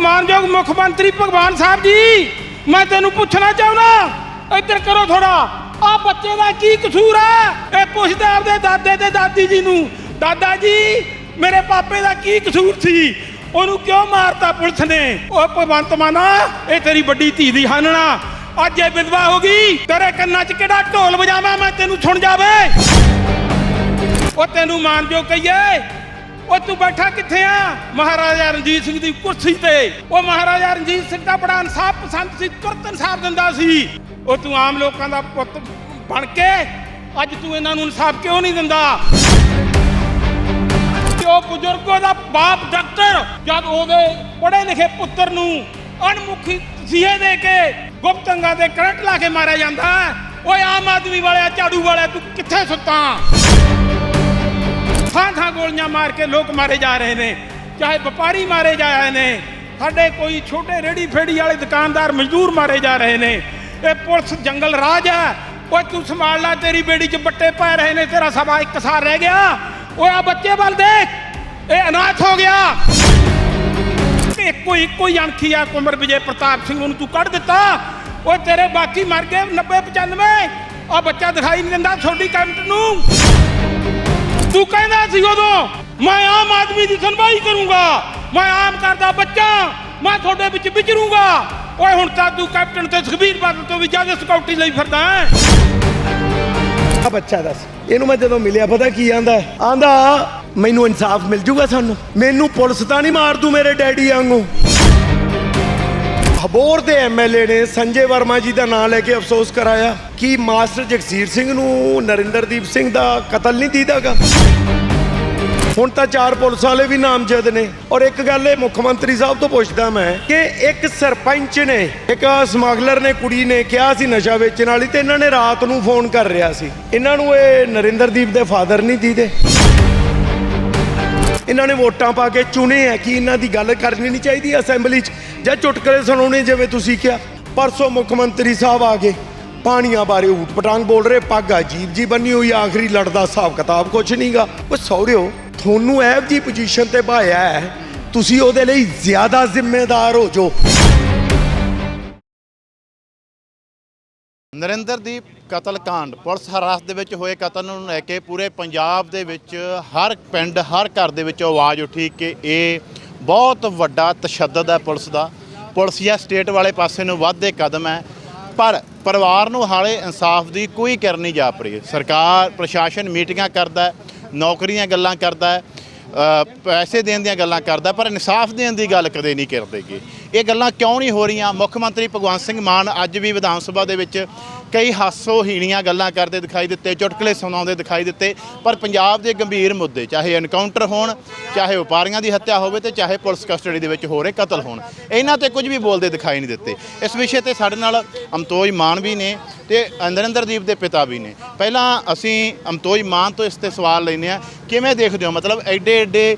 ਮਾਨਯੋਗ ਮੁੱਖ ਮੰਤਰੀ ਭਗਵਾਨ ਸਾਹਿਬ ਜੀ, ਮੈਂ ਤੈਨੂੰ ਪੁੱਛਣਾ ਚਾਹੁੰਦਾ, ਇੱਧਰ ਕਰੋ ਥੋੜਾ ਆ ਬੱਚੇ ਦਾ ਕੀ ਕਸੂਰ ਹੈ ਇਹ ਪੁੱਛਦੇ ਆਪਦੇ ਦਾਦੇ ਤੇ ਦਾਦੀ ਜੀ ਨੂੰ। ਦਾਦਾ ਜੀ, ਮੇਰੇ ਪਾਪੇ ਦਾ ਕੀ ਕਸੂਰ ਸੀ? ਉਹਨੂੰ ਕਿਉਂ ਮਾਰਤਾ ਪੁਲਿਸ ਨੇ? ਉਹ ਭਗਵੰਤ ਮਾਨਾ, ਇਹ ਤੇਰੀ ਵੱਡੀ ਧੀ ਦੀ ਹਾਨਣਾ। ਅੱਜ ਇਹ ਵਿਧਵਾ ਹੋ ਗਈ, ਤੇਰੇ ਕੰਨਾਂ 'ਚ ਕਿਹੜਾ ਢੋਲ ਵਜਾਵਾਂ ਮੈਂ ਤੈਨੂੰ ਸੁਣ ਜਾਵੇ? ਉਹ ਤੈਨੂੰ ਮਾਨਜੋ ਕਹੀਏ ਉਹ ਤੂੰ ਬੈਠਾ ਕਿੱਥੇ ਆ? ਮਹਾਰਾਜਾ ਰਣਜੀਤ ਸਿੰਘ ਦੀ ਕੁਰਸੀ ਤੇ। ਉਹ ਮਹਾਰਾਜਾ ਰਣਜੀਤ ਸਿੰਘ ਦਾ ਬੜਾ ਇਨਸਾਫ ਪਸੰਦ ਸੀ, ਤੁਰਤ ਇਨਸਾਫ ਦਿੰਦਾ ਸੀ। ਉਹ ਤੂੰ ਆਮ ਲੋਕਾਂ ਦਾ ਪੁੱਤ ਬਣ ਕੇ ਅੱਜ ਤੂੰ ਇਹਨਾਂ ਨੂੰ ਇਨਸਾਫ ਕਿਉਂ ਨਹੀਂ ਦਿੰਦਾ? ਉਹ ਬਜ਼ੁਰਗੋ ਦਾ ਬਾਪ ਡਾਕਟਰ, ਜਦ ਉਹਦੇ ਪੜ੍ਹੇ ਲਿਖੇ ਪੁੱਤਰ ਨੂੰ ਅਣਮੁਖੀ ਤਸੀਹੇ ਦੇ ਕੇ ਗੁਪਤ ਦੇ ਕਰੰਟ ਲਾ ਕੇ ਮਾਰਿਆ ਜਾਂਦਾ ਹੈ। ਓਏ ਆਮ ਆਦਮੀ ਵਾਲਿਆ, ਝਾੜੂ ਵਾਲਿਆ, ਤੂੰ ਕਿੱਥੇ ਸੁੱਤਾ? ਥਾਂ ਥਾਂ ਗੋਲੀਆਂ ਮਾਰ ਕੇ ਲੋਕ ਮਾਰੇ ਜਾ ਰਹੇ ਨੇ। ਚਾਹੇ ਵਪਾਰੀ ਮਾਰੇ ਜਾ ਰਹੇ ਨੇ, ਸਾਡੇ ਕੋਈ ਛੋਟੇ ਰੇੜੀ ਫੇੜੀ ਵਾਲੇ ਦੁਕਾਨਦਾਰ ਮਜ਼ਦੂਰ ਮਾਰੇ ਜਾ ਰਹੇ ਨੇ। ਇਹ ਪੁਲਿਸ ਜੰਗਲ ਰਾਜ ਹੈ। ਓਏ ਤੂੰ ਸੰਭਾਲ ਲੈ, ਤੇਰੀ ਬੇੜੀ 'ਚ ਬੱਟੇ ਪੈ ਰਹੇ ਨੇ, ਤੇਰਾ ਸਭਾ ਇੱਕ ਸਾਰ ਰਹਿ ਗਿਆ। ਓਏ ਆ ਬੱਚੇ ਵੱਲ ਦੇਖ, ਇਹ ਅਨਾਥ ਹੋ ਗਿਆ। ਇੱਕੋ ਇੱਕੋ ਹੀ ਅਣਖੀ ਆ ਕੁਮਰ ਵਿਜੇ ਪ੍ਰਤਾਪ ਸਿੰਘ ਨੂੰ ਤੂੰ ਕੱਢ ਦਿੱਤਾ। ਓਏ ਤੇਰੇ ਬਾਕੀ ਮਰ ਗਏ 90 95 ਆ ਬੱਚਾ ਦਿਖਾਈ ਨਹੀਂ ਦਿੰਦਾ ਛੋਟੀ ਕੈਂਟ ਨੂੰ। ਤੂੰ ਕਹਿੰਦਾ ਸੀ ਉਦੋਂ, ਮੈਂ ਆਮ ਆਦਮੀ ਦੀ ਸੁਣਵਾਈ ਕਰੂੰਗਾ। ਮੈਂ ਆਮ ਕਰਦਾ ਬੱਚਾ, ਮੈਂ ਤੁਹਾਡੇ ਵਿੱਚ ਵਿਚਰੂੰਗਾ। ਓਏ ਹੁਣ ਤਾਂ ਤੂੰ ਕੈਪਟਨ ਤੇ ਸੁਖਬੀਰ ਬਾਦਲ ਤੋਂ ਵੀ ਜ਼ਿਆਦਾ ਸਿਕਿਉਰਿਟੀ ਲਈ ਫਿਰਦਾ ਹੈ। ਆ ਬੱਚਾ ਦੱਸ, ਇਹਨੂੰ ਮੈਂ ਜਦੋਂ ਮਿਲਿਆ, ਪਤਾ ਕੀ ਆਂਦਾ? ਆਂਦਾ, ਮੈਨੂੰ ਇਨਸਾਫ ਮਿਲ ਜੂਗਾ ਸਾਨੂੰ? ਮੈਨੂੰ ਪੁਲਿਸ ਤਾਂ ਨਹੀਂ ਮਾਰ ਦੂ ਮੇਰੇ ਡੈਡੀ ਵਾਂਗੂ? ਹਬੋਰ ਦੇ ਐਮਐਲਏ ਨੇ ਸੰਜੇ ਵਰਮਾ ਜੀ ਦਾ ਨਾਮ ਲੈ ਕੇ ਅਫਸੋਸ ਕਰਾਇਆ ਕਿ ਮਾਸਟਰ ਜਗਸੀਰ ਸਿੰਘ ਨੂੰ ਨਰਿੰਦਰਦੀਪ ਸਿੰਘ ਦਾ ਕਤਲ ਨਹੀਂ ਦੀਦਾਗਾ। ਹੁਣ ਤਾਂ ਚਾਰ ਪੁਲਿਸ ਵਾਲੇ ਵੀ ਨਾਮਜ਼ਦ ਨੇ। ਔਰ ਇੱਕ ਗੱਲ ਇਹ ਮੁੱਖ ਮੰਤਰੀ ਸਾਹਿਬ ਤੋਂ ਪੁੱਛਦਾ ਮੈਂ ਕਿ ਇੱਕ ਸਰਪੰਚ ਨੇ, ਇੱਕ ਸਮਗਲਰ ਨੇ, ਕੁੜੀ ਨੇ ਕਿਹਾ ਸੀ ਨਸ਼ਾ ਵੇਚਣ ਵਾਲੀ ਤੇ ਇਹਨਾਂ ਨੇ ਰਾਤ ਨੂੰ ਫੋਨ ਕਰ ਰਿਹਾ ਸੀ। ਇਹਨਾਂ ਨੂੰ ਇਹ ਨਰਿੰਦਰਦੀਪ ਦੇ ਫਾਦਰ ਨਹੀਂ ਦੀਦੇ। ਇਹਨਾਂ ਨੇ ਵੋਟਾਂ ਪਾ ਕੇ ਚੁਣੇ ਆ ਕਿ ਇਹਨਾਂ ਦੀ ਗੱਲ ਕਰਨੀ ਨਹੀਂ ਚਾਹੀਦੀ ਅਸੈਂਬਲੀ 'ਚ। ਜਾਂ ਚੁਟਕਲੇ ਸੁਣਾਉਣੇ ਜਿਵੇਂ ਤੁਸੀਂ ਕਿਹਾ। ਪਰਸੋਂ ਮੁੱਖ ਮੰਤਰੀ ਸਾਹਿਬ ਆ ਗਏ। ਪਾਣੀਆਂ ਬਾਰੇ ਊਟ ਪਟਾਂਗ ਬੋਲ ਰਹੇ। ਪੱਗ ਅਜੀਬ ਜੀ ਬੰਨੀ ਹੋਈ, ਆਖਰੀ ਲੜਦਾ ਹਿਸਾਬ ਕਿਤਾਬ ਕੁਛ ਨਹੀਂਗਾ ਉਹ ਸੌਰਿਓ ਤੁਹਾਨੂੰ ਇਹੋ ਜੀ ਪੋਜੀਸ਼ਨ ਤੇ ਭਾਇਆ ਹੈ। ਤੁਸੀਂ ਉਹਦੇ ਲਈ ਜ਼ਿਆਦਾ ਜ਼ਿੰਮੇਦਾਰ ਹੋ ਜੋ ਨਰਿੰਦਰਦੀਪ ਕਤਲकांड ਪੁਲਿਸ ਹਰਾਸਤ ਦੇ ਵਿੱਚ ਹੋਏ ਕਤਲ ਨੂੰ ਲੈ ਕੇ ਪੂਰੇ ਪੰਜਾਬ ਦੇ ਵਿੱਚ ਹਰ ਪਿੰਡ, ਹਰ ਘਰ ਦੇ ਵਿੱਚ ਆਵਾਜ਼ ਉੱਠੀ ਕਿ ਇਹ ਬਹੁਤ ਵੱਡਾ ਤਸ਼ੱਦਦ ਹੈ ਪੁਲਿਸ ਦਾ। ਪੁਲਿਸ ਜਾਂ ਸਟੇਟ ਵਾਲੇ ਪਾਸੇ ਨੂੰ ਵੱਧਦੇ ਕਦਮ ਹੈ, ਪਰ ਪਰਿਵਾਰ ਨੂੰ ਹਾਲੇ ਇਨਸਾਫ ਦੀ ਕੋਈ ਕਿਰ ਨਹੀਂ ਜਾਪ ਰਹੀ। ਸਰਕਾਰ, ਪ੍ਰਸ਼ਾਸਨ ਮੀਟਿੰਗਾਂ ਕਰਦਾ ਹੈ, ਨੌਕਰੀਆਂ ਗੱਲਾਂ ਕਰਦਾ ਪੈਸੇ ਦੇਣ ਦੀਆਂ ਗੱਲਾਂ ਕਰਦਾ ਪਰ ਇਨਸਾਫ ਦੇਣ ਦੀ ਗੱਲ ਕਦੇ ਨਹੀਂ ਕਰਦੇਗੇ ਇਹ ਗੱਲਾਂ ਕਿਉਂ ਨਹੀਂ ਹੋ ਰਹੀਆਂ? ਮੁੱਖ ਮੰਤਰੀ ਭਗਵੰਤ ਸਿੰਘ ਮਾਨ ਅੱਜ ਵੀ ਵਿਧਾਨ ਸਭਾ ਦੇ ਵਿੱਚ ਕਈ ਹਾਸੋਹੀਣੀਆਂ ਗੱਲਾਂ ਕਰਦੇ ਦਿਖਾਈ ਦਿੱਤੇ, ਚੁਟਕਲੇ ਸੁਣਾਉਂਦੇ ਦਿਖਾਈ ਦਿੱਤੇ, ਪਰ ਪੰਜਾਬ ਦੇ ਗੰਭੀਰ ਮੁੱਦੇ, ਚਾਹੇ ਐਨਕਾਊਂਟਰ ਹੋਣ, ਚਾਹੇ ਵਪਾਰੀਆਂ ਦੀ ਹੱਤਿਆ ਹੋਵੇ ਤੇ ਚਾਹੇ ਪੁਲਿਸ ਕਸਟਡੀ ਦੇ ਵਿੱਚ ਹੋ ਰਹੇ ਕਤਲ ਹੋਣ। ਇਹਨਾਂ ਤੇ ਕੁਝ ਵੀ ਬੋਲਦੇ ਦਿਖਾਈ ਨਹੀਂ ਦਿੱਤੇ। ਇਸ ਵਿਸ਼ੇ ਤੇ ਸਾਡੇ ਨਾਲ ਅਮਤੋਜ ਮਾਨ ਵੀ ਨੇ ਤੇ ਨਰਿੰਦਰਦੀਪ ਦੇ ਪਿਤਾ ਵੀ ਨੇ। ਪਹਿਲਾਂ ਅਸੀਂ ਅਮਤੋਜ ਮਾਨ ਤੋਂ ਇਸ ਤੇ ਸਵਾਲ ਲੈਨੇ ਆ ਕਿਵੇਂ ਦੇਖਦੇ ਹੋ? ਮਤਲਬ ਐਡੇ ਐਡੇ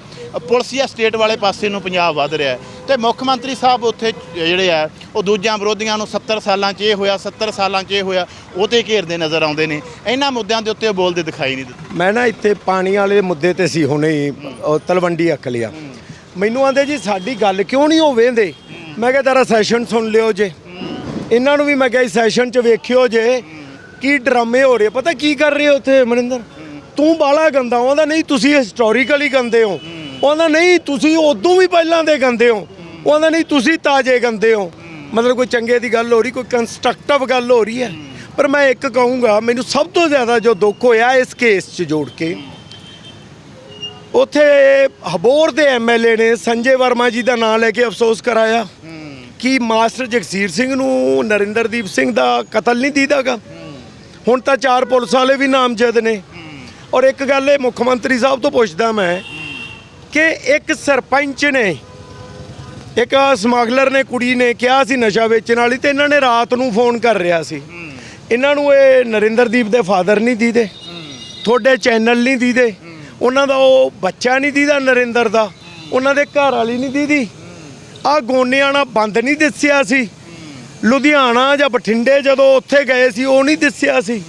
ਪੁਲਿਸ ਜਾਂ ਸਟੇਟ ਵਾਲੇ ਪਾਸੇ ਨੂੰ ਪੰਜਾਬ ਵੱਧ ਰਿਹਾ ਤੇ ਮੁੱਖ ਮੰਤਰੀ ਸਾਹਿਬ ਉੱਥੇ ਜਿਹੜੇ ਆ ਉਹ ਦੂਜਿਆਂ ਵਿਰੋਧੀਆਂ ਨੂੰ 70 ਸਾਲਾਂ 'ਚ ਇਹ ਹੋਇਆ 70 ਸਾਲਾਂ 'ਚ ਇਹ ਹੋਇਆ ਉਹ ਤੇ ਘੇਰਦੇ ਨਜ਼ਰ ਆਉਂਦੇ ਨੇ। ਇਹਨਾਂ ਮੁੱਦਿਆਂ ਦੇ ਉੱਤੇ ਉਹ ਬੋਲਦੇ ਦਿਖਾਈ ਨਹੀਂ ਦਿੱਤੇ। ਮੈਂ ਨਾ ਇੱਥੇ ਪਾਣੀ ਵਾਲੇ ਮੁੱਦੇ ਤੇ ਸੀ ਹੁਣੇ ਹੀ ਤਲਵੰਡੀ ਅੱਕ ਲਿਆ। ਮੈਨੂੰ ਆਂਦੇ ਜੀ ਸਾਡੀ ਗੱਲ ਕਿਉਂ ਨਹੀਂ ਹੋ ਵੇਂਦੇ? ਮੈਂ ਕਿਹਾ ਤੇਰਾ ਸੈਸ਼ਨ ਸੁਣ ਲਿਓ ਜੇ। ਇਹਨਾਂ ਨੂੰ ਵੀ ਮੈਂ ਕਿਹਾ ਸੈਸ਼ਨ 'ਚ ਵੇਖਿਓ ਜੇ ਕੀ ਡਰਾਮੇ ਹੋ ਰਹੇ ਪਤਾ ਕੀ ਕਰ ਰਹੇ ਹੋ ਉੱਥੇ ਮਨਿੰਦਰ ਤੂੰ ਬਾਲਾ ਗੰਦਾ ਉਹਦਾ ਨਹੀਂ, ਤੁਸੀਂ ਹਿਸਟੋਰੀਕਲੀ ਗੰਦੇ ਹੋ। ਉਹਦਾ ਨਹੀਂ, ਤੁਸੀਂ ਉਦੋਂ ਵੀ ਪਹਿਲਾਂ ਦੇ ਗੰਦੇ ਹੋ। ਉਹਦਾ ਨਹੀਂ, ਤੁਸੀਂ ਤਾਜੇ ਗੰਦੇ ਹੋ। ਮਤਲਬ ਕੋਈ ਚੰਗੇ ਦੀ ਗੱਲ ਹੋ ਰਹੀ, ਕੋਈ ਕੰਸਟਰਕਟਿਵ ਗੱਲ ਹੋ ਰਹੀ ਹੈ। ਪਰ ਮੈਂ ਇੱਕ ਕਹੂੰਗਾ, ਮੈਨੂੰ ਸਭ ਤੋਂ ਜ਼ਿਆਦਾ ਜੋ ਦੁੱਖ ਹੋਇਆ ਇਸ ਕੇਸ 'ਚ ਜੋੜ ਕੇ, ਉੱਥੇ ਹਬੋਰ ਦੇ ਐਮਐਲਏ ਨੇ ਸੰਜੇ ਵਰਮਾ ਜੀ ਦਾ ਨਾਮ ਲੈ ਕੇ ਅਫਸੋਸ ਕਰਾਇਆ। ਕਿ ਮਾਸਟਰ ਜਗਸੀਰ ਸਿੰਘ ਨੂੰ ਨਰਿੰਦਰਦੀਪ ਸਿੰਘ ਦਾ ਕਤਲ ਨਹੀਂ ਦੀਦਾਗਾ? ਹੁਣ ਤਾਂ ਚਾਰ ਪੁਲਿਸ ਵਾਲੇ ਵੀ ਨਾਮਜ਼ਦ ਨੇ। ਔਰ ਇੱਕ ਗੱਲ ਇਹ ਮੁੱਖ ਮੰਤਰੀ ਸਾਹਿਬ ਤੋਂ ਪੁੱਛਦਾ ਮੈਂ ਕਿ ਇੱਕ ਸਰਪੰਚ ਨੇ, ਇੱਕ ਸਮਗਲਰ ਨੇ, ਕੁੜੀ ਨੇ ਕਿਹਾ ਸੀ ਨਸ਼ਾ ਵੇਚਣ ਵਾਲੀ ਤੇ ਇਹਨਾਂ ਨੇ ਰਾਤ ਨੂੰ ਫੋਨ ਕਰ ਰਿਹਾ ਸੀ। ਇਹਨਾਂ ਨੂੰ ਇਹ ਨਰਿੰਦਰਦੀਪ ਦੇ ਫਾਦਰ ਨਹੀਂ ਦੀਦੇ, ਤੁਹਾਡੇ ਚੈਨਲ ਨਹੀਂ ਦੀਦੇ। ਉਹਨਾਂ ਦਾ ਉਹ ਬੱਚਾ ਨਹੀਂ ਦੀਦਾ ਨਰਿੰਦਰ ਦਾ, ਉਹਨਾਂ ਦੇ ਘਰ ਵਾਲੀ ਨਹੀਂ ਦੀਦੀ। ਆ ਗੋਨਿਆਣਾ ਬੰਦ ਨਹੀਂ ਦਿਸਿਆ ਸੀ। ਲੁਧਿਆਣਾ ਜਾਂ ਬਠਿੰਡੇ ਜਦੋਂ ਉੱਥੇ ਗਏ ਸੀ, ਉਹ ਨਹੀਂ ਦਿਸਿਆ ਸੀ।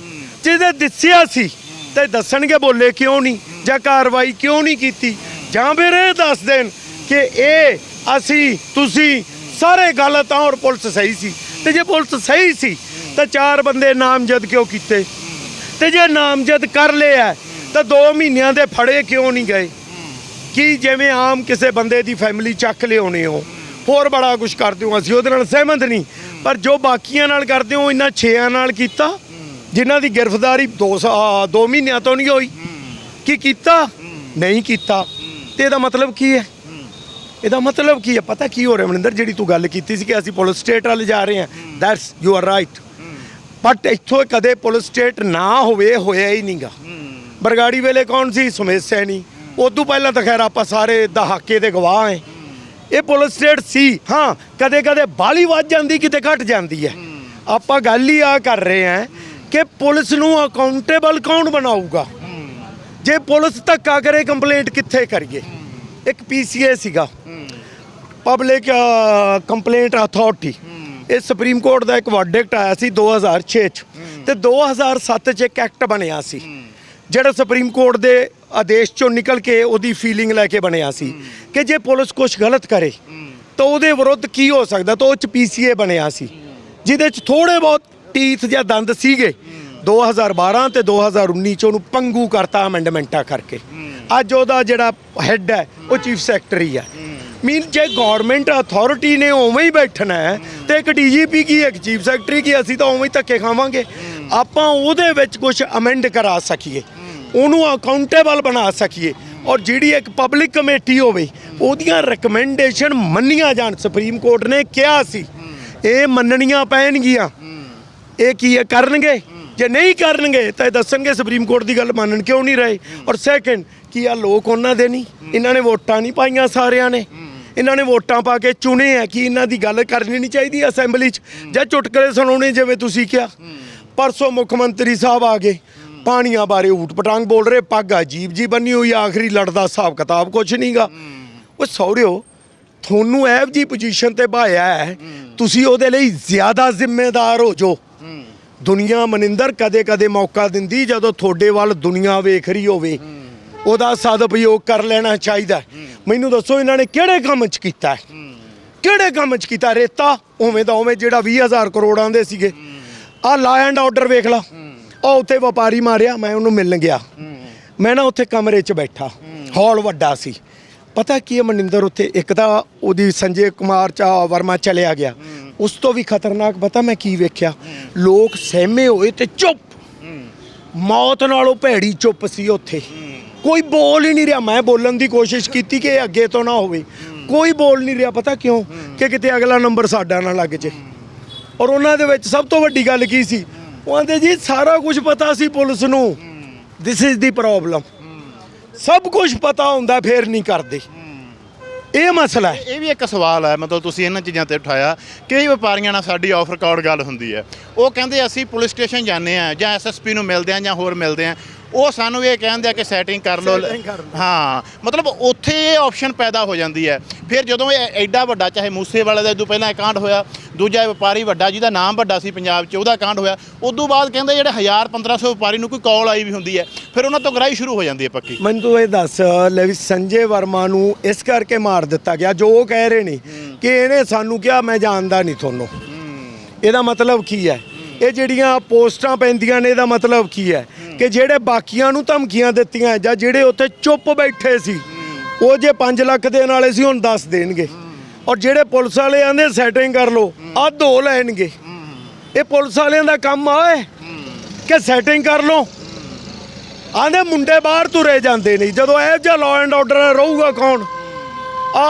ਜਿਹਦੇ ਦਿਸਿਆ ਸੀ ਤੇ ਦੱਸਣਗੇ ਬੋਲੇ ਕਿਉਂ ਨਹੀਂ ਜਾਂ ਕਾਰਵਾਈ ਕਿਉਂ ਨਹੀਂ ਕੀਤੀ। ਜਾਂ ਫਿਰ ਇਹ ਦੱਸ ਦੇਣ ਕਿ ਇਹ ਅਸੀਂ, ਤੁਸੀਂ ਸਾਰੇ ਗਲਤ ਆ ਔਰ ਪੁਲਿਸ ਸਹੀ ਸੀ। ਤੇ ਜੇ ਪੁਲਿਸ ਸਹੀ ਸੀ, ਤਾਂ ਚਾਰ ਬੰਦੇ ਨਾਮਜ਼ਦ ਕਿਉਂ ਕੀਤੇ? ਤੇ ਜੇ ਨਾਮਜ਼ਦ ਕਰ ਲਿਆ, ਤਾਂ 2 ਮਹੀਨਿਆਂ ਦੇ ਫੜੇ ਕਿਉਂ ਨਹੀਂ ਗਏ? ਕੀ ਜਿਵੇਂ ਆਮ ਕਿਸੇ ਬੰਦੇ ਦੀ ਫੈਮਿਲੀ ਚੱਕ ਲਿਆਉਣੇ ਹੋ? ਹੋਰ ਬੜਾ ਕੁਝ ਕਰਦੇ ਹੋ ਅਸੀਂ, ਉਹਦੇ ਨਾਲ ਸਹਿਮਤ ਨਹੀਂ। ਪਰ ਜੋ ਬਾਕੀਆਂ ਨਾਲ ਕਰਦੇ ਹੋ ਇਹਨਾਂ ਛੇਆਂ ਨਾਲ ਕੀਤਾ, ਜਿਨ੍ਹਾਂ ਦੀ ਗ੍ਰਿਫਤਾਰੀ 2 2 ਮਹੀਨਿਆਂ ਤੋਂ ਨਹੀਂ ਹੋਈ। ਕੀ ਕੀਤਾ? ਨਹੀਂ ਕੀਤਾ। ਤੇ ਇਹਦਾ ਮਤਲਬ ਕੀ ਹੈ? ਇਹਦਾ ਮਤਲਬ ਕੀ ਹੈ? ਪਤਾ ਕੀ ਹੋ ਰਿਹਾ ਮਨਿੰਦਰ, ਜਿਹੜੀ ਤੂੰ ਗੱਲ ਕੀਤੀ ਸੀ ਕਿ ਅਸੀਂ ਪੁਲਿਸ ਸਟੇਟ ਵੱਲ ਜਾ ਰਹੇ ਹਾਂ। That's you are right but ਇੱਥੋਂ ਕਦੇ ਪੁਲਿਸ ਸਟੇਟ ਨਾ ਹੋਵੇ, ਹੋਇਆ ਹੀ ਨਹੀਂਗਾ ਬਰਗਾੜੀ ਵੇਲੇ ਕੌਣ ਸੀ? ਸੁਮੇਸ਼ ਸੈਣੀ। ਉਦੋਂ ਪਹਿਲਾਂ ਤਾਂ ਖੈਰ ਆਪਾਂ ਸਾਰੇ ਦਹਾਕੇ ਦੇ ਗਵਾਹ ਹਾਂ। ਇਹ ਪੁਲਿਸ ਸਟੇਟ ਸੀ। ਹਾਂ ਕਦੇ ਕਦੇ ਬਾਲੀ ਵੱਜ ਜਾਂਦੀ ਕਿਤੇ ਘਟ ਜਾਂਦੀ ਹੈ। ਆਪਾਂ ਗੱਲ ਹੀ ਆ ਕਰ ਰਹੇ ਹਾਂ ਕਿ ਪੁਲਿਸ ਨੂੰ ਅਕਾਊਂਟੇਬਲ ਕੌਣ ਬਣਾਊਗਾ? ਜੇ ਪੁਲਿਸ ਧੱਕਾ ਕਰੇ ਕੰਪਲੇਂਟ ਕਿੱਥੇ ਕਰੀਏ? ਇੱਕ ਪੀਸੀਏ ਸੀਗਾ। ਪਬਲਿਕ ਕੰਪਲੇਂਟ ਅਥਾਰਟੀ ਇਹ ਸੁਪਰੀਮ ਕੋਰਟ ਦਾ ਇੱਕ ਵਰਡਿਕਟ ਆਇਆ ਸੀ 2006 ਚ। ਤੇ 2007 ਚ ਇੱਕ ਐਕਟ ਬਣਿਆ ਸੀ। ਜਿਹੜਾ ਸੁਪਰੀਮ ਕੋਰਟ ਦੇ ਆਦੇਸ਼ ਚੋਂ ਨਿਕਲ ਕੇ ਉਹਦੀ ਫੀਲਿੰਗ ਲੈ ਕੇ ਬਣਿਆ ਸੀ ਕਿ ਜੇ ਪੁਲਿਸ ਕੁਝ ਗਲਤ ਕਰੇ ਤਾਂ ਉਹਦੇ ਵਿਰੁੱਧ ਕੀ ਹੋ ਸਕਦਾ? ਤਾਂ ਉਹ ਚ ਪੀਸੀਏ ਬਣਿਆ ਸੀ ਜਿਹਦੇ ਚ ਥੋੜੇ ਬਹੁਤ ਟੀਥ ਜਾਂ ਦੰਦ ਸੀਗੇ। 2012 ਤੇ 2019 ਚ ਉਹਨੂੰ ਪੰਗੂ ਕਰਤਾ ਅਮੈਂਡਮੈਂਟਾਂ ਕਰਕੇ। ਅੱਜ ਉਹਦਾ ਜਿਹੜਾ ਹੈੱਡ ਹੈ ਉਹ ਚੀਫ ਸੈਕਟਰੀ ਹੈ। ਮੀਨ ਜੇ ਗਵਰਨਮੈਂਟ ਅਥਾਰਟੀ ਨੇ ਉਵੇਂ ਹੀ ਬੈਠਣਾ ਹੈ ਤੇ ਇੱਕ ਡੀਜੀਪੀ ਕੀ ਇੱਕ ਚੀਫ ਸੈਕਟਰੀ ਕੀ ਅਸੀਂ ਤਾਂ ਉਵੇਂ ਹੀ ਧੱਕੇ ਖਾਵਾਂਗੇ। ਆਪਾਂ ਉਹਦੇ ਵਿੱਚ ਕੁਝ ਅਮੈਂਡ ਕਰਾ ਸਕੀਏ। ਉਹਨੂੰ ਅਕਾਊਂਟੇਬਲ ਬਣਾ ਸਕੀਏ। ਔਰ ਜਿਹੜੀ ਇੱਕ ਪਬਲਿਕ ਕਮੇਟੀ ਹੋਵੇ, ਉਹਦੀਆਂ ਰეკਮੈਂਡੇਸ਼ਨ ਮੰਨੀਆਂ ਜਾਣ। ਸੁਪਰੀਮ ਕੋਰਟ ਨੇ ਕਿਹਾ ਸੀ, ਇਹ ਮੰਨਣੀਆਂ ਪੈਣਗੀਆਂ। ਇਹ ਕੀ ਹੈ, ਕਰਨਗੇ? ਜੇ ਨਹੀਂ ਕਰਨਗੇ, ਤਾਂ ਇਹ ਦੱਸਣਗੇ ਸੁਪਰੀਮ ਕੋਰਟ ਦੀ ਗੱਲ ਮੰਨਣ ਕਿਉਂ ਨਹੀਂ ਰਹੇ? ਔਰ ਸੈਕੰਡ ਕੀ ਆ, ਲੋਕ ਉਹਨਾਂ ਦੇ ਨਹੀਂ? ਇਹਨਾਂ ਨੇ ਵੋਟਾਂ ਨਹੀਂ ਪਾਈਆਂ ਸਾਰਿਆਂ ਨੇ। ਇਹਨਾਂ ਨੇ ਵੋਟਾਂ ਪਾ ਕੇ ਚੁਣੇ ਆ ਕਿ ਇਹਨਾਂ ਦੀ ਗੱਲ ਕਰਨੀ ਨਹੀਂ ਚਾਹੀਦੀ ਅਸੈਂਬਲੀ 'ਚ। ਜਾਂ ਚੁਟਕਲੇ ਸੁਣਾਉਣੇ ਜਿਵੇਂ ਤੁਸੀਂ ਕਿਹਾ। ਪਰਸੋਂ ਮੁੱਖ ਮੰਤਰੀ ਸਾਹਿਬ ਆ ਗਏ। ਪਾਣੀਆਂ ਬਾਰੇ ਊਟ ਪਟਾਂਗ ਬੋਲ ਰਹੇ, ਪੱਗ ਅਜੀਬ ਜੀ ਬੰਨੀ ਹੋਈ, ਆਖਰੀ ਲੜਦਾ ਹਿਸਾਬ ਕਿਤਾਬ ਕੁਝ ਨਹੀਂਗਾ ਉਹ ਸੌਰਿਓ ਤੁਹਾਨੂੰ ਐਵ ਜੀ ਪੋਜੀਸ਼ਨ ਤੇ ਬਾਇਆ ਹੈ, ਤੁਸੀਂ ਉਹਦੇ ਲਈ ਜ਼ਿਆਦਾ ਜ਼ਿੰਮੇਦਾਰ ਹੋ ਜੋ ਦੁਨੀਆ ਮਨਿੰਦਰ ਕਦੇ ਕਦੇ ਮੌਕਾ ਦਿੰਦੀ, ਜਦੋਂ ਤੁਹਾਡੇ ਵੱਲ ਦੁਨੀਆ ਵੇਖ ਰਹੀ ਹੋਵੇ। ਉਹਦਾ ਸਦਉਪਯੋਗ ਕਰ ਲੈਣਾ ਚਾਹੀਦਾ ਮੈਨੂੰ ਦੱਸੋ, ਇਹਨਾਂ ਨੇ ਕਿਹੜੇ ਕੰਮ 'ਚ ਕੀਤਾ ਕਿਹੜੇ ਕੰਮ 'ਚ ਕੀਤਾ? ਰੇਤਾ, ਉਵੇਂ ਦਾ ਉਵੇਂ ਜਿਹੜਾ 20000 ਕਰੋੜਾਂ ਦੇ ਸੀਗੇ। ਆ ਲਾ ਐਂਡ ਆਰਡਰ ਵੇਖ ਲਾ। ਉਹ ਉੱਥੇ ਵਪਾਰੀ ਮਾਰਿਆ, ਮੈਂ ਉਹਨੂੰ ਮਿਲਣ ਗਿਆ। ਮੈਂ ਨਾ ਉੱਥੇ ਕਮਰੇ 'ਚ ਬੈਠਾ। ਹਾਲ ਵੱਡਾ ਸੀ। ਪਤਾ ਕੀ ਹੈ ਮਨਿੰਦਰ, ਉੱਥੇ ਇੱਕ ਤਾਂ ਉਹਦੀ ਸੰਜੇ ਕੁਮਾਰ ਚਾ ਵਰਮਾ ਚਲਿਆ ਗਿਆ। ਉਸ ਤੋਂ ਵੀ ਖਤਰਨਾਕ ਪਤਾ ਮੈਂ ਕੀ ਵੇਖਿਆ? ਲੋਕ ਸਹਿਮੇ ਹੋਏ ਤੇ ਚੁੱਪ। ਮੌਤ ਨਾਲੋਂ ਭੈੜੀ ਚੁੱਪ ਸੀ ਉੱਥੇ। ਕੋਈ ਬੋਲ ਹੀ ਨਹੀਂ ਰਿਹਾ। ਮੈਂ ਬੋਲਣ ਦੀ ਕੋਸ਼ਿਸ਼ ਕੀਤੀ ਕਿ ਇਹ ਅੱਗੇ ਤੋਂ ਨਾ ਹੋਵੇ। ਕੋਈ ਬੋਲ ਨਹੀਂ ਰਿਹਾ। ਪਤਾ ਕਿਉਂ? ਕਿ ਕਿਤੇ ਅਗਲਾ ਨੰਬਰ ਸਾਡਾ ਨਾ ਲੱਗ ਜੇ। ਔਰ ਉਹਨਾਂ ਦੇ ਵਿੱਚ ਸਭ ਤੋਂ ਵੱਡੀ ਗੱਲ ਕੀ ਸੀ? ਉਹ ਆਂਦੇ ਜੀ, ਸਾਰਾ ਕੁਝ ਪਤਾ ਸੀ ਪੁਲਿਸ ਨੂੰ। ਥਿਸ ਇਜ਼ ਦੀ ਪ੍ਰੋਬਲਮ ਸਭ ਕੁਝ ਪਤਾ ਹੁੰਦਾ, ਫੇਰ ਨਹੀਂ ਕਰਦੇ। ਇਹ ਮਸਲਾ ਹੈ। ਇਹ ਵੀ ਇੱਕ ਸਵਾਲ ਹੈ, ਮਤਲਬ ਤੁਸੀਂ ਇਹਨਾਂ ਚੀਜ਼ਾਂ ਤੇ ਉਠਾਇਆ। ਕਈ ਵਪਾਰੀਆਂ ਨਾਲ ਸਾਡੀ ਆਫ ਰਿਕਾਰਡ ਗੱਲ ਹੁੰਦੀ ਹੈ। ਉਹ ਕਹਿੰਦੇ, ਅਸੀਂ ਪੁਲਿਸ ਸਟੇਸ਼ਨ ਜਾਂਦੇ ਆ ਜਾਂ ਐਸਐਸਪੀ ਨੂੰ ਮਿਲਦੇ ਆ ਜਾਂ ਹੋਰ ਮਿਲਦੇ ਆ ਉਹ ਸਾਨੂੰ ਇਹ ਕਹਿੰਦੇ ਆ ਕਿ ਸੈਟਿੰਗ ਕਰ ਲਓ। Setting ਕਰ ਲਓ। ਹਾਂ ਮਤਲਬ ਉੱਥੇ ਇਹ ਆਪਸ਼ਨ ਪੈਦਾ ਹੋ ਜਾਂਦੀ ਹੈ। ਫਿਰ ਜਦੋਂ ਇਹ ਐਡਾ ਵੱਡਾ ਚਾਹੇ ਮੂਸੇ ਵਾਲੇ ਦਾ ਇਦੋਂ ਪਹਿਲਾਂ ਇਹ ਕਾਂਡ ਹੋਇਆ ਦੂਜਾ ਇਹ ਵਪਾਰੀ ਵੱਡਾ ਜਿਹਦਾ ਨਾਮ ਵੱਡਾ ਸੀ ਪੰਜਾਬ 'ਚ ਉਹਦਾ ਕਾਂਡ ਹੋਇਆ। ਉਦੋਂ ਬਾਅਦ ਕਹਿੰਦੇ ਜਿਹੜੇ 1000 1500 ਵਪਾਰੀ ਨੂੰ ਕੋਈ ਕਾਲ ਆਈ ਵੀ ਹੁੰਦੀ ਹੈ। ਫਿਰ ਉਹਨਾਂ ਤੋਂ ਗਰਾਈ ਸ਼ੁਰੂ ਹੋ ਜਾਂਦੀ ਹੈ ਪੱਕੀ। ਮੈਨੂੰ ਤੂੰ ਇਹ ਦੱਸ ਲੈ ਵੀ ਸੰਜੇ ਵਰਮਾ ਨੂੰ ਇਸ ਕਰਕੇ ਮਾਰ ਦਿੱਤਾ ਗਿਆ ਜੋ ਉਹ ਕਹਿ ਰਹੇ ਨੇ ਕਿ ਇਹਨੇ ਸਾਨੂੰ ਕਿਹਾ ਮੈਂ ਜਾਣਦਾ ਨਹੀਂ ਤੁਹਾਨੂੰ। ਇਹਦਾ ਮਤਲਬ ਕੀ ਹੈ? ਇਹ ਜਿਹੜੀਆਂ ਪੋਸਟਾਂ ਪੈਂਦੀਆਂ ਨੇ ਇਹਦਾ ਮਤਲਬ ਕੀ ਹੈ? ਕਿ ਜਿਹੜੇ ਬਾਕੀਆਂ ਨੂੰ ਧਮਕੀਆਂ ਦਿੱਤੀਆਂ ਜਾਂ ਜਿਹੜੇ ਉੱਥੇ ਚੁੱਪ ਬੈਠੇ ਸੀ, ਉਹ ਜੇ 5 ਲੱਖ ਦੇਣ ਵਾਲੇ ਸੀ ਹੁਣ 10 ਦੇਣਗੇ। ਔਰ ਜਿਹੜੇ ਪੁਲਿਸ ਵਾਲੇ ਆਂਦੇ ਸੈਟਿੰਗ ਕਰ ਲਓ। ਆਹ ਦੋ ਲੈਣਗੇ। ਇਹ ਪੁਲਿਸ ਵਾਲਿਆਂ ਦਾ ਕੰਮ ਆ ਏ ਕਿ ਸੈਟਿੰਗ ਕਰ ਲਓ। ਆਂਦੇ, ਮੁੰਡੇ ਬਾਹਰ ਤੁਰੇ ਜਾਂਦੇ ਨੇ। ਜਦੋਂ ਇਹ ਜਿਹਾ ਲਾਅ ਐਂਡ ਆਰਡਰ ਰਹੂਗਾ ਕੌਣ? ਆ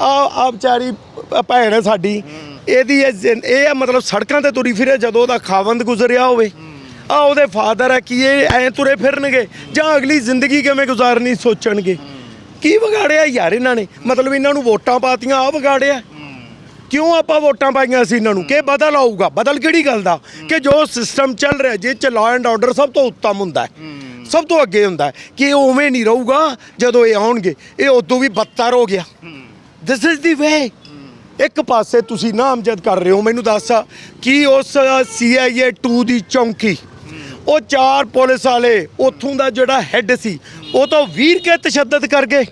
ਆ ਆ ਵਿਚਾਰੀ ਭੈਣ ਹੈ ਸਾਡੀ। ਇਹਦੀ ਇਹ ਜ਼ਿੰ- ਇਹ ਆ ਮਤਲਬ ਸੜਕਾਂ ਤੇ ਤੁਰੀ ਫਿਰੇ, ਜਦੋਂ ਉਹਦਾ ਖਾਵੰਦ ਗੁਜ਼ਰਿਆ ਹੋਵੇ। ਆ ਉਹਦੇ ਫਾਦਰ ਹੈ ਕਿ ਇਹ ਐ ਤੁਰੇ ਫਿਰਨਗੇ? ਜਾਂ ਅਗਲੀ ਜ਼ਿੰਦਗੀ ਕਿਵੇਂ ਗੁਜ਼ਾਰਨੀ ਸੋਚਣਗੇ? ਕੀ ਵਿਗਾੜਿਆ ਯਾਰ ਇਹਨਾਂ ਨੇ? ਮਤਲਬ ਇਹਨਾਂ ਨੂੰ ਵੋਟਾਂ ਪਾਤੀਆਂ ਆ ਵਿਗਾੜਿਆ। ਕਿਉਂ ਆਪਾਂ ਵੋਟਾਂ ਪਾਈਆਂ ਸੀ ਇਹਨਾਂ ਨੂੰ? ਕਿ ਬਦਲ ਆਊਗਾ? ਬਦਲ ਕਿਹੜੀ ਗੱਲ ਦਾ? ਕਿ ਜੋ ਸਿਸਟਮ ਚੱਲ ਰਿਹਾ, ਜਿਹ ਚ ਲਾਅ ਐਂਡ ਆਰਡਰ ਸਭ ਤੋਂ ਉੱਤਮ ਹੁੰਦਾ ਹੈ। ਸਭ ਤੋਂ ਅੱਗੇ ਹੁੰਦਾ ਹੈ ਕਿ ਇਹ ਉਵੇਂ ਨਹੀਂ ਰਹੂਗਾ ਜਦੋਂ ਇਹ ਆਉਣਗੇ। ਇਹ ਉਦੋਂ ਵੀ ਬੱਤਰ ਹੋ ਗਿਆ। ਦਿਸ ਇਜ਼ ਦੀ ਵੇ ਇੱਕ ਪਾਸੇ ਤੁਸੀਂ ਨਾਮਜ਼ਦ ਕਰ ਰਹੇ ਹੋ, ਮੈਨੂੰ ਦੱਸ, ਕੀ ਉਸ CIA 2 ਦੀ ਚੌਂਕੀ ਉਹ ਚਾਰ ਪੁਲਿਸ ਵਾਲੇ ਉੱਥੋਂ ਦਾ ਜਿਹੜਾ ਹੈੱਡ ਸੀ ਉਹ ਤੋਂ ਵੀਰ ਕੇ ਤਸ਼ੱਦਦ ਕਰ ਗਏ।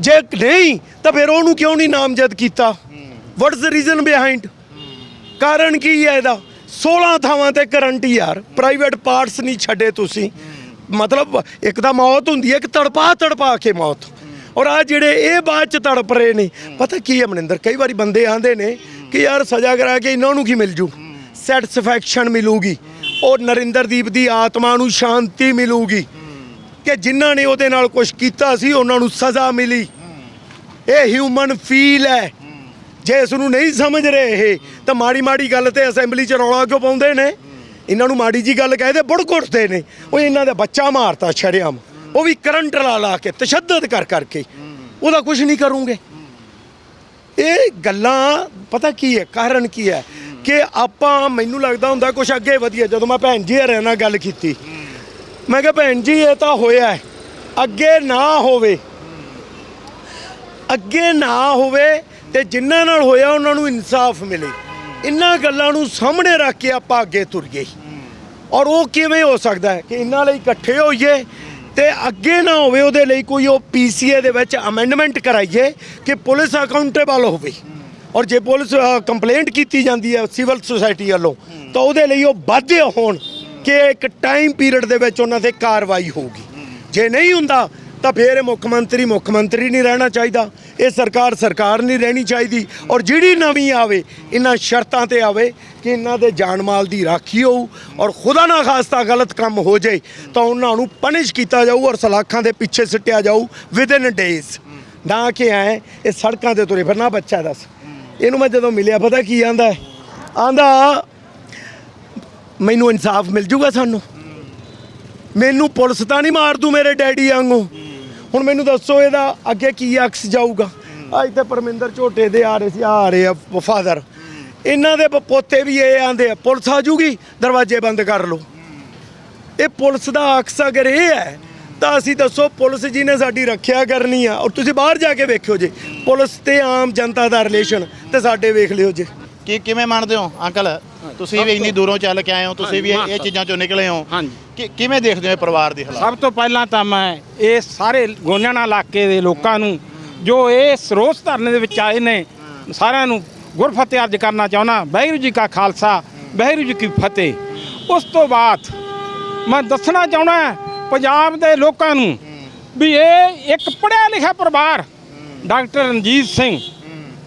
ਜੇ ਨਹੀਂ ਤਾਂ ਫਿਰ ਉਹਨੂੰ ਕਿਉਂ ਨਹੀਂ ਨਾਮਜ਼ਦ ਕੀਤਾ? What is the reason behind ਕਾਰਨ ਕੀ ਹੈ ਇਹਦਾ? 16 ਥਾਵਾਂ ਤੇ ਕਰੰਟ ਯਾਰ ਪ੍ਰਾਈਵੇਟ ਪਾਰਟਸ ਨਹੀਂ ਛੱਡੇ ਤੁਸੀਂ। ਮਤਲਬ ਇੱਕ ਤਾਂ ਮੌਤ ਹੁੰਦੀ ਹੈ ਕਿ ਤੜਪਾ ਤੜਪਾ ਕੇ ਮੌਤ। ਔਰ ਆ ਜਿਹੜੇ ਇਹ ਬਾਅਦ ਚ ਤੜਪ ਰਹੇ ਨੇ ਪਤਾ ਕੀ ਹੈ ਮਨਿੰਦਰ ਕਈ ਵਾਰੀ ਬੰਦੇ ਆਂਦੇ ਨੇ ਕਿ ਯਾਰ ਸਜ਼ਾ ਕਰਾ ਕੇ ਇਹਨਾਂ ਨੂੰ ਕੀ ਮਿਲ ਜੂ? ਸੈਟੀਸਫੈਕਸ਼ਨ ਮਿਲੂਗੀ। ਉਹ ਨਰਿੰਦਰਦੀਪ ਦੀ ਆਤਮਾ ਨੂੰ ਸ਼ਾਂਤੀ ਮਿਲੂਗੀ। ਕਿ ਜਿਨ੍ਹਾਂ ਨੇ ਉਹਦੇ ਨਾਲ ਕੁਝ ਕੀਤਾ ਸੀ, ਉਹਨਾਂ ਨੂੰ ਸਜ਼ਾ ਮਿਲੀ। ਇਹ ਹਿਊਮਨ ਫੀਲ ਹੈ। ਜੇ ਇਸ ਨੂੰ ਨਹੀਂ ਸਮਝ ਰਹੇ ਇਹ, ਤਾਂ ਮਾੜੀ ਮਾੜੀ ਗੱਲ ਤੇ ਅਸੈਂਬਲੀ 'ਚ ਰੌਲਾ ਕਿਉਂ ਪਾਉਂਦੇ ਨੇ? ਇਹਨਾਂ ਨੂੰ ਮਾੜੀ ਜੀ ਗੱਲ ਕਹਦੇ ਬੁੜ ਘੁੱਟਦੇ ਨੇ। ਉਹ ਇਹਨਾਂ ਦਾ ਬੱਚਾ ਮਾਰਤਾ ਛੜਿਆਮ ਉਹ ਵੀ ਕਰੰਟ ਲਾ ਲਾ ਕੇ, ਤਸ਼ੱਦਦ ਕਰ ਕਰਕੇ। ਉਹਦਾ ਕੁਝ ਨਹੀਂ ਕਰੂੰਗੇ। ਇਹ ਗੱਲਾਂ, ਪਤਾ ਕੀ ਹੈ? ਕਾਰਨ ਕੀ ਹੈ? ਕਿ ਆਪਾਂ, ਮੈਨੂੰ ਲੱਗਦਾ ਹੁੰਦਾ ਕੁਝ ਅੱਗੇ ਵਧੀਆ, ਜਦੋਂ ਮੈਂ ਭੈਣ ਜੀ ਹਰਿਆਂ ਨਾਲ ਗੱਲ ਕੀਤੀ। ਮੈਂ ਕਿਹਾ, ਭੈਣ ਜੀ, ਇਹ ਤਾਂ ਹੋਇਆ ਹੈ। ਅੱਗੇ ਨਾ ਹੋਵੇ। ਅੱਗੇ ਨਾ ਹੋਵੇ ਤੇ ਜਿਨ੍ਹਾਂ ਨਾਲ ਹੋਇਆ, ਉਹਨਾਂ ਨੂੰ ਇਨਸਾਫ ਮਿਲੇ। ਇਹਨਾਂ ਗੱਲਾਂ ਨੂੰ ਸਾਹਮਣੇ ਰੱਖ ਕੇ ਆਪਾਂ ਅੱਗੇ ਤੁਰੀਏ। ਔਰ ਉਹ ਕਿਵੇਂ ਹੋ ਸਕਦਾ ਹੈ ਕਿ ਇਹਨਾਂ ਲਈ ਇਕੱਠੇ ਹੋਈਏ ਤੇ ਅੱਗੇ ਨਾ ਹੋਵੇ, ਉਹਦੇ ਲਈ ਕੋਈ ਉਹ ਪੀਸੀਏ ਦੇ ਵਿੱਚ ਅਮੈਂਡਮੈਂਟ ਕਰਾਈਏ ਕਿ ਪੁਲਿਸ ਅਕਾਊਂਟੇਬਲ ਹੋਵੇ। ਔਰ ਜੇ ਪੁਲਿਸ ਕੰਪਲੇਂਟ ਕੀਤੀ ਜਾਂਦੀ ਹੈ ਸਿਵਲ ਸੁਸਾਇਟੀ ਵੱਲੋਂ, ਤਾਂ ਉਹਦੇ ਲਈ ਉਹ ਬਾਧੇ ਹੋਣ ਕਿ ਇੱਕ ਟਾਈਮ ਪੀਰੀਅਡ ਦੇ ਵਿੱਚ ਉਹਨਾਂ ਤੇ ਕਾਰਵਾਈ ਹੋਊਗੀ। ਜੇ ਨਹੀਂ ਹੁੰਦਾ, ਤਾਂ ਫਿਰ ਮੁੱਖ ਮੰਤਰੀ ਮੁੱਖ ਮੰਤਰੀ ਨਹੀਂ ਰਹਿਣਾ ਚਾਹੀਦਾ। ਇਹ ਸਰਕਾਰ ਸਰਕਾਰ ਨਹੀਂ ਰਹਿਣੀ ਚਾਹੀਦੀ। ਔਰ ਜਿਹੜੀ ਨਵੀਂ ਆਵੇ, ਇਹਨਾਂ ਸ਼ਰਤਾਂ ਤੇ ਆਵੇ ਕਿ ਇਹਨਾਂ ਦੇ ਜਾਨ ਮਾਲ ਦੀ ਰਾਖੀ ਹੋਊ ਔਰ ਖੁਦਾ ਨਾ ਖਾਸਤਾ ਗਲਤ ਕੰਮ ਹੋ ਜਾਏ, ਤਾਂ ਉਹਨਾਂ ਨੂੰ ਪਨਿਸ਼ ਕੀਤਾ ਜਾਊ ਔਰ ਸਲਾਖਾਂ ਦੇ ਪਿੱਛੇ ਸਿੱਟਿਆ ਜਾਊ ਵਿਦਨ ਡੇਜ਼ ਨਾ ਕਿ ਐ, ਇਹ ਸੜਕਾਂ ਤੇ ਤੁਰੇ ਫਿਰਨਾ, ਬੱਚਾ ਦੱਸ। ਇਹਨੂੰ ਮੈਂ ਜਦੋਂ ਮਿਲਿਆ, ਪਤਾ ਕੀ ਆਂਦਾ? ਆਂਦਾ, ਮੈਨੂੰ ਇਨਸਾਫ ਮਿਲ ਜੂਗਾ ਸਾਨੂੰ? ਮੈਨੂੰ ਪੁਲਿਸ ਤਾਂ ਨਹੀਂ ਮਾਰ ਦੂ ਮੇਰੇ ਡੈਡੀ ਵਾਂਗੂ? ਹੁਣ ਮੈਨੂੰ ਦੱਸੋ ਇਹਦਾ ਅੱਗੇ ਕੀ ਅਕਸ ਜਾਊਗਾ? ਅੱਜ ਤੇ ਪਰਮਿੰਦਰ ਝੋਟੇ ਦੇ ਆ ਰਹੇ ਸੀ, ਆ ਰਹੇ ਆ ਫਾਦਰ ਇਹਨਾਂ ਦੇ ਪੋਤੇ ਵੀ ਇਹ ਆਂਦੇ ਆ, ਪੁਲਿਸ ਆ ਜੂਗੀ, ਦਰਵਾਜ਼ੇ ਬੰਦ ਕਰ ਲਓ। ਇਹ ਪੁਲਿਸ ਦਾ ਅਕਸ ਅਗਰ ਇਹ ਹੈ ਤਾਂ ਅਸੀਂ ਦੱਸੋ ਪੁਲਿਸ ਜੀ ਨੇ ਸਾਡੀ ਰੱਖਿਆ ਕਰਨੀ ਆ। ਔਰ ਤੁਸੀਂ ਬਾਹਰ ਜਾ ਕੇ ਵੇਖਿਓ ਜੇ। ਪੁਲਿਸ ਤੇ ਆਮ ਜਨਤਾ ਦਾ ਰਿਲੇਸ਼ਨ ਤੇ ਸਾਡੇ ਵੇਖ ਲਿਓ ਜੇ। ਕੀ ਕਿਵੇਂ ਮੰਨਦੇ ਹੋ ਅੰਕਲ? ਤੁਸੀਂ ਵੀ ਇੰਨੀ ਦੂਰੋਂ ਚੱਲ ਕੇ ਆਏ ਹੋ ਤੁਸੀਂ ਵੀ ਇਹ- ਇਹ ਚੀਜ਼ਾਂ ਚੋਂ ਨਿਕਲੇ ਹੋ। ਹਾਂਜੀ। ਕਿ ਕਿਵੇਂ ਦੇਖਦੇ ਹੋ ਇਹ ਪਰਿਵਾਰ ਦੇ ਹਾਲਾਤ? ਸਭ ਤੋਂ ਪਹਿਲਾਂ ਤਾਂ ਮੈਂ ਇਹ ਸਾਰੇ ਗੋਨਿਆਣਾ ਇਲਾਕੇ ਦੇ ਲੋਕਾਂ ਨੂੰ ਜੋ ਇਸ ਰੋਸ ਧਰਨੇ ਦੇ ਵਿੱਚ ਆਏ ਨੇ ਸਾਰਿਆਂ ਨੂੰ ਗੁਰਫਤਿਹ ਅਰਜ ਕਰਨਾ ਚਾਹੁੰਦਾ ਵਾਹਿਗੁਰੂ ਜੀ ਕਾ ਖਾਲਸਾ ਵਾਹਿਗੁਰੂ ਜੀ ਕੀ ਫਤਿਹ। ਉਸ ਤੋਂ ਬਾਅਦ ਮੈਂ ਦੱਸਣਾ ਚਾਹੁੰਦਾ ਪੰਜਾਬ ਦੇ ਲੋਕਾਂ ਨੂੰ ਵੀ ਇਹ ਇੱਕ ਪੜ੍ਹਿਆ ਲਿਖਿਆ ਪਰਿਵਾਰ, ਡਾਕਟਰ ਰਣਜੀਤ ਸਿੰਘ,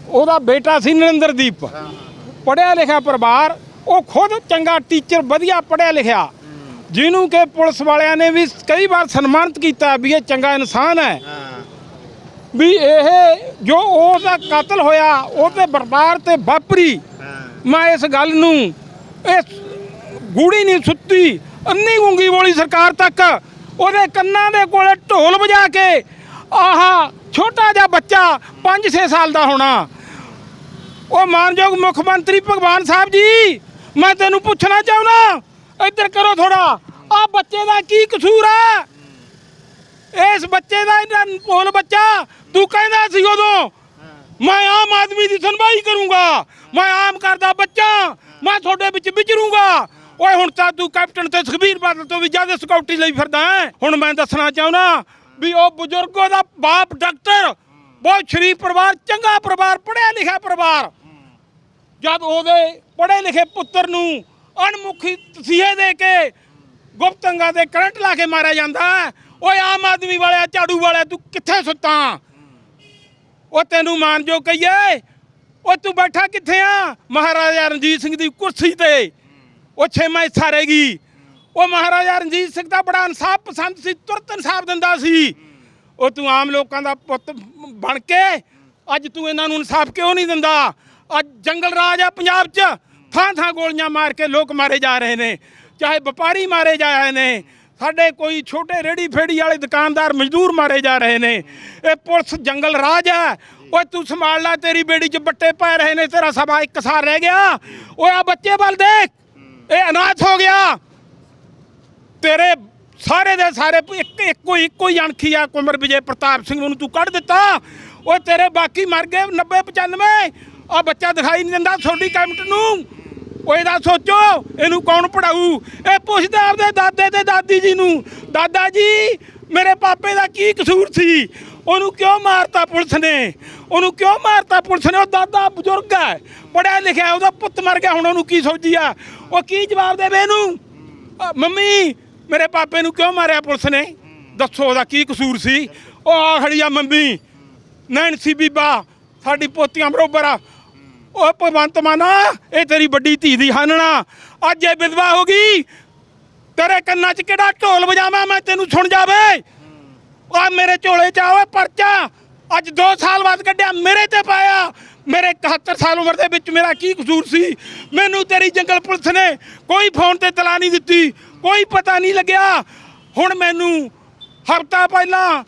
ਉਹਦਾ ਬੇਟਾ ਸੀ ਨਰਿੰਦਰਦੀਪ। ਪੜ੍ਹਿਆ ਲਿਖਿਆ ਪਰਿਵਾਰ, ਉਹ ਖੁਦ ਚੰਗਾ ਟੀਚਰ, ਵਧੀਆ ਪੜ੍ਹਿਆ ਲਿਖਿਆ। ਜਿਹਨੂੰ ਕਿ ਪੁਲਿਸ ਵਾਲਿਆਂ ਨੇ ਵੀ ਕਈ ਵਾਰ ਸਨਮਾਨਿਤ ਕੀਤਾ ਵੀ ਇਹ ਚੰਗਾ ਇਨਸਾਨ ਹੈ। ਵੀ ਇਹ ਜੋ ਉਹਦਾ ਕਤਲ ਹੋਇਆ ਉਹ ਤੇ ਬਰਬਾਰ ਤੇ ਵਾਪਰੀ। ਮੈਂ ਇਸ ਗੱਲ ਨੂੰ ਇਸ ਗੂੜੀ ਨਹੀਂ ਸੁੱਤੀ ਅੰਨੀ ਗੁੰਗੀ ਬੋਲੀ ਸਰਕਾਰ ਤੱਕ ਉਹਦੇ ਕੰਨਾਂ ਦੇ ਕੋਲੇ ਢੋਲ ਵਜਾ ਕੇ, ਆਹ, ਛੋਟਾ ਜਿਹਾ ਬੱਚਾ 5-6 ਸਾਲ ਦਾ ਹੋਣਾ। ਉਹ ਮਾਨਯੋਗ ਮੁੱਖ ਮੰਤਰੀ ਭਗਵਾਨ ਸਾਹਿਬ ਜੀ, ਮੈਂ ਤੈਨੂੰ ਪੁੱਛਣਾ ਚਾਹੁੰਦਾ, ਇੱਧਰ ਕਰੋ ਥੋੜਾ ਆ ਬੱਚੇ ਦਾ ਕੀ ਕਸੂਰ ਆ? ਇਸ ਬੱਚੇ ਦਾ ਇਹਨਾਂ ਕੋਲ ਬੱਚਾ, ਤੂੰ ਕਹਿੰਦਾ ਸੀ ਉਦੋਂ, ਮੈਂ ਆਮ ਆਦਮੀ ਦੀ ਸੁਣਵਾਈ ਕਰੂੰਗਾ, ਮੈਂ ਆਮ ਕਰਦਾ ਬੱਚਾ, ਮੈਂ ਤੁਹਾਡੇ ਵਿੱਚ ਵਿਚਰੂੰਗਾ। ਓਏ ਹੁਣ ਤਾਂ ਤੂੰ ਕੈਪਟਨ ਤੇ ਸੁਖਬੀਰ ਬਾਦਲ ਤੋਂ ਵੀ ਜ਼ਿਆਦਾ ਸਿਕਿਉਰਿਟੀ ਲਈ ਫਿਰਦਾ ਹੈ। ਹੁਣ ਮੈਂ ਦੱਸਣਾ ਚਾਹੁੰਦਾ ਵੀ ਉਹ ਬਜ਼ੁਰਗੋ ਦਾ ਬਾਪ ਡਾਕਟਰ, ਬਹੁਤ ਸ਼ਰੀਫ ਪਰਿਵਾਰ, ਚੰਗਾ ਪਰਿਵਾਰ ਪੜਿਆ ਲਿਖਿਆ ਪਰਿਵਾਰ। ਜਦ ਉਹਦੇ ਪੜ੍ਹੇ ਲਿਖੇ ਪੁੱਤਰ ਨੂੰ ਅਣਮੁਖੀ ਤਸੀਹੇ ਦੇ ਕੇ ਗੁਪਤ ਅੰਗਾਂ ਤੇ ਕਰੰਟ ਲਾ ਕੇ ਮਾਰਿਆ ਜਾਂਦਾ ਹੈ। ਓਏ ਆਮ ਆਦਮੀ ਵਾਲਿਆ, ਝਾੜੂ ਵਾਲਿਆ, ਤੂੰ ਕਿੱਥੇ ਸੁੱਤਾ? ਉਹ ਤੈਨੂੰ ਮਾਨਜੋ ਕਹੀਏ ਓ ਤੂੰ ਬੈਠਾ ਕਿੱਥੇ ਆ? ਮਹਾਰਾਜਾ ਰਣਜੀਤ ਸਿੰਘ ਦੀ ਕੁਰਸੀ ਤੇ। ਉਹ ਛੇਵਾਂ ਹਿੱਸਾ ਰਹੇਗੀ ਉਹ ਮਹਾਰਾਜਾ ਰਣਜੀਤ ਸਿੰਘ ਦਾ ਬੜਾ ਇਨਸਾਫ ਪਸੰਦ ਸੀ, ਤੁਰਤ ਇਨਸਾਫ ਦਿੰਦਾ ਸੀ। ਉਹ ਤੂੰ ਆਮ ਲੋਕਾਂ ਦਾ ਪੁੱਤ ਬਣ ਕੇ ਅੱਜ ਤੂੰ ਇਹਨਾਂ ਨੂੰ ਇਨਸਾਫ ਕਿਉਂ ਨਹੀਂ ਦਿੰਦਾ? ਅੱਜ ਜੰਗਲ ਰਾਜ ਆ ਪੰਜਾਬ 'ਚ। ਥਾਂ ਥਾਂ ਗੋਲੀਆਂ ਮਾਰ ਕੇ ਲੋਕ ਮਾਰੇ ਜਾ ਰਹੇ ਨੇ। ਚਾਹੇ ਵਪਾਰੀ ਮਾਰੇ ਜਾ ਰਹੇ ਨੇ। ਸਾਡੇ ਕੋਈ ਛੋਟੇ ਰੇੜੀ ਫੇੜੀ ਵਾਲੇ ਦੁਕਾਨਦਾਰ ਮਜ਼ਦੂਰ ਮਾਰੇ ਜਾ ਰਹੇ ਨੇ। ਇਹ ਪੁਲਿਸ ਜੰਗਲ ਰਾਜ ਹੈ ਓਏ ਤੂੰ ਸੰਭਾਲ ਲੈ, ਤੇਰੀ ਬੇੜੀ 'ਚ ਬੱਟੇ ਪੈ ਰਹੇ ਨੇ, ਤੇਰਾ ਸਭਾ ਇੱਕ ਸਾਰ ਰਹਿ ਗਿਆ। ਓਏ ਆ ਬੱਚੇ ਵੱਲ ਦੇਖ। ਇਹ ਅਨਾਥ ਹੋ ਗਿਆ। ਤੇਰੇ ਸਾਰੇ ਦੇ ਸਾਰੇ ਇੱਕ, ਇੱਕੋ ਇੱਕੋ ਹੀ ਅਣਖੀ ਆ ਕੁਮਰ ਵਿਜੇ ਪ੍ਰਤਾਪ ਸਿੰਘ ਨੂੰ ਤੂੰ ਕੱਢ ਦਿੱਤਾ। ਉਹ ਤੇਰੇ ਬਾਕੀ ਮਰ ਗਏ 90 95 ਆ ਬੱਚਾ ਦਿਖਾਈ ਨਹੀਂ ਦਿੰਦਾ ਤੁਹਾਡੀ ਕੈਬਨਿਟ ਨੂੰ। ਉਹ ਇਹਦਾ ਸੋਚੋ, ਇਹਨੂੰ ਕੌਣ ਪੜਾਊ? ਇਹ ਪੁੱਛਦਾ ਆਪਦੇ ਦਾਦੇ ਤੇ ਦਾਦੀ ਜੀ ਨੂੰ, ਦਾਦਾ ਜੀ, ਮੇਰੇ ਪਾਪੇ ਦਾ ਕੀ ਕਸੂਰ ਸੀ? ਉਹਨੂੰ ਕਿਉਂ ਮਾਰਤਾ ਪੁਲਿਸ ਨੇ? ਉਹਨੂੰ ਕਿਉਂ ਮਾਰਤਾ ਪੁਲਿਸ ਨੇ? ਉਹ ਦਾਦਾ ਬਜ਼ੁਰਗ ਹੈ। ਪੜਿਆ ਲਿਖਿਆ ਉਹਦਾ ਪੁੱਤ ਮਰ ਗਿਆ, ਹੁਣ ਉਹਨੂੰ ਕੀ ਸੋਚੀ ਆ? ਉਹ ਕੀ ਜਵਾਬ ਦੇਵੇ ਇਹਨੂੰ? ਮੰਮੀ, ਮੇਰੇ ਪਾਪੇ ਨੂੰ ਕਿਉਂ ਮਾਰਿਆ ਪੁਲਿਸ ਨੇ? ਦੱਸੋ ਉਹਦਾ ਕੀ ਕਸੂਰ ਸੀ? ਉਹ ਆ ਖੜੀ ਆ ਮੰਮੀ। ਨੈਣਸੀ ਬੀਬਾ, ਸਾਡੀ ਪੋਤੀਆਂ ਬਰੋਬਰ ਆ। ਉਹ ਭਗਵੰਤ ਮਾਨਾ, ਇਹ ਤੇਰੀ ਵੱਡੀ ਧੀ ਦੀ ਹਾਨਣਾ। ਅੱਜ ਇਹ ਵਿਧਵਾ ਹੋ ਗਈ। ਤੇਰੇ ਕੰਨਾਂ 'ਚ ਕਿਹੜਾ ਢੋਲ ਵਜਾਵਾਂ ਮੈਂ ਤੈਨੂੰ ਸੁਣ ਜਾਵੇ? ਆ ਮੇਰੇ ਝੋਲੇ 'ਚ ਆਵੇ ਪਰਚਾ। ਅੱਜ 2 ਸਾਲ ਬਾਅਦ ਕੱਢਿਆ, ਮੇਰੇ ਤੇ ਪਾਇਆ। ਮੇਰੇ 71 ਸਾਲ ਉਮਰ ਦੇ ਵਿੱਚ ਮੇਰਾ ਕੀ ਕਸੂਰ ਸੀ? ਮੈਨੂੰ ਤੇਰੀ ਜੰਗਲ ਪੁਲਿਸ ਨੇ ਕੋਈ ਫੋਨ ਤੇ ਤਲਾ ਨਹੀਂ ਦਿੱਤੀ, ਕੋਈ ਪਤਾ ਨਹੀਂ ਲੱਗਿਆ। ਹੁਣ ਮੈਨੂੰ ਹਫਤਾ ਪਹਿਲਾਂ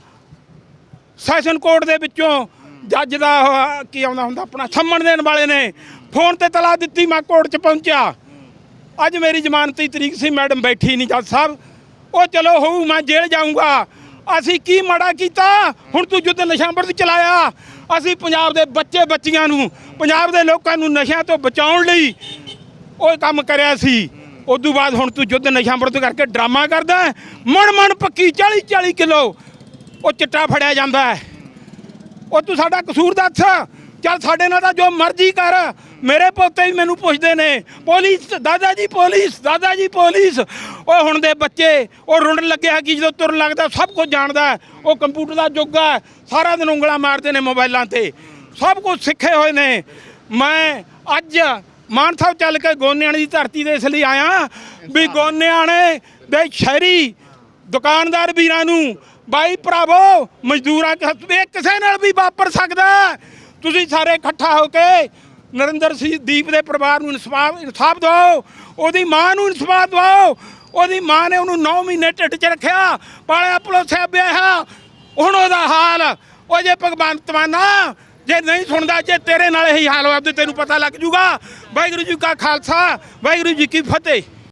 ਸੈਸ਼ਨ ਕੋਰਟ ਦੇ ਵਿੱਚੋਂ ਜੱਜ ਦਾ ਉਹ ਕੀ ਆਉਂਦਾ ਹੁੰਦਾ ਆਪਣਾ, ਸੰਮਣ ਦੇਣ ਵਾਲੇ ਨੇ ਫੋਨ ਤੇ ਤਲਾ ਦਿੱਤੀ, ਮੈਂ ਕੋਰਟ 'ਚ ਪਹੁੰਚਿਆ। ਅੱਜ ਮੇਰੀ ਜ਼ਮਾਨਤ ਦੀ ਤਰੀਕ ਸੀ, ਮੈਡਮ ਬੈਠੀ ਨਹੀਂ ਜੱਜ ਸਾਹਿਬ। ਉਹ ਚਲੋ ਹੋਊ, ਮੈਂ ਜੇਲ੍ਹ ਜਾਊਂਗਾ। ਅਸੀਂ ਕੀ ਮਾੜਾ ਕੀਤਾ? ਹੁਣ ਤੂੰ ਯੁੱਧ ਨਸ਼ਾ ਵਿਰੁੱਧ ਚਲਾਇਆ। ਅਸੀਂ ਪੰਜਾਬ ਦੇ ਬੱਚੇ ਬੱਚੀਆਂ ਨੂੰ, ਪੰਜਾਬ ਦੇ ਲੋਕਾਂ ਨੂੰ ਨਸ਼ਿਆਂ ਤੋਂ ਬਚਾਉਣ ਲਈ ਉਹ ਕੰਮ ਕਰਿਆ ਸੀ। ਉਦੋਂ ਬਾਅਦ ਹੁਣ ਤੂੰ ਯੁੱਧ ਨਸ਼ਾ ਵਿਰੁੱਧ ਕਰਕੇ ਡਰਾਮਾ ਕਰਦਾ ਹੈ। ਮਣ ਮਣ ਪੱਕੀ 40 40 ਕਿਲੋ ਉਹ ਚਿੱਟਾ ਫੜਿਆ ਜਾਂਦਾ ਉਹ ਤੂੰ ਸਾਡਾ ਕਸੂਰ ਦੱਸ। ਚੱਲ ਸਾਡੇ ਨਾਲ ਤਾਂ ਜੋ ਮਰਜ਼ੀ ਕਰ। ਮੇਰੇ ਪੋਤੇ ਵੀ ਮੈਨੂੰ ਪੁੱਛਦੇ ਨੇ ਪੁਲਿਸ ਦਾਦਾ ਜੀ ਪੁਲਿਸ ਦਾਦਾ ਜੀ ਪੁਲਿਸ ਉਹ ਹੁਣ ਦੇ ਬੱਚੇ ਉਹ ਰੁੰਡਣ ਲੱਗਿਆ ਕਿ ਜਦੋਂ ਤੁਰਨ ਲੱਗਦਾ ਸਭ ਕੁਝ ਜਾਣਦਾ ਹੈ। ਉਹ ਕੰਪਿਊਟਰ ਦਾ ਯੁੱਗ ਹੈ ਸਾਰਾ ਦਿਨ ਉਂਗਲਾਂ ਮਾਰਦੇ ਨੇ ਮੋਬਾਈਲਾਂ ਤੇ ਸਭ ਕੁਝ ਸਿੱਖੇ ਹੋਏ ਨੇ ਮੈਂ ਅੱਜ ਮਾਨ ਸਾਹਿਬ ਚੱਲ ਕੇ ਗੋਨਿਆਣੇ ਦੀ ਧਰਤੀ ਦੇ ਇਸ ਲਈ ਆਇਆ ਵੀ ਗੋਨਿਆਣੇ ਦੇ ਸ਼ਹਿਰੀ ਦੁਕਾਨਦਾਰ ਵੀਰਾਂ ਨੂੰ ਬਾਈ ਭਰਾਵੋ ਮਜ਼ਦੂਰਾਂ ਕਿਸੇ ਨਾਲ ਵੀ ਵਾਪਰ ਸਕਦਾ। ਤੁਸੀਂ ਸਾਰੇ ਇਕੱਠਾ ਹੋ ਕੇ ਨਰਿੰਦਰ ਸਿੰਘ ਦੀਪ ਦੇ ਪਰਿਵਾਰ ਨੂੰ ਇਨਸਾਫ ਇਨਸਾਫ ਦਿਵਾਓ, ਉਹਦੀ ਮਾਂ ਨੂੰ ਇਨਸਾਫ ਦਿਵਾਓ। ਉਹਦੀ ਮਾਂ ਨੇ ਉਹਨੂੰ 9 ਮਹੀਨੇ ਢਿੱਡ 'ਚ ਰੱਖਿਆ। ਪਾਲਿਆ ਪਲੋਸਿਆ ਵਿਆਹਿਆ। ਹੁਣ ਉਹਦਾ ਹਾਲ, ਉਹ ਜੇ ਭਗਵੰਤ ਮਾਨਾ ਜੇ ਨਹੀਂ ਸੁਣਦਾ, ਜੇ ਤੇਰੇ ਨਾਲ ਇਹੀ ਹਾਲ ਹੋਇਆ ਤੇ ਤੈਨੂੰ ਪਤਾ ਲੱਗ ਜੂਗਾ। ਵਾਹਿਗੁਰੂ ਜੀ ਕਾ ਖਾਲਸਾ, ਵਾਹਿਗੁਰੂ ਜੀ ਕੀ ਫਤਿਹ।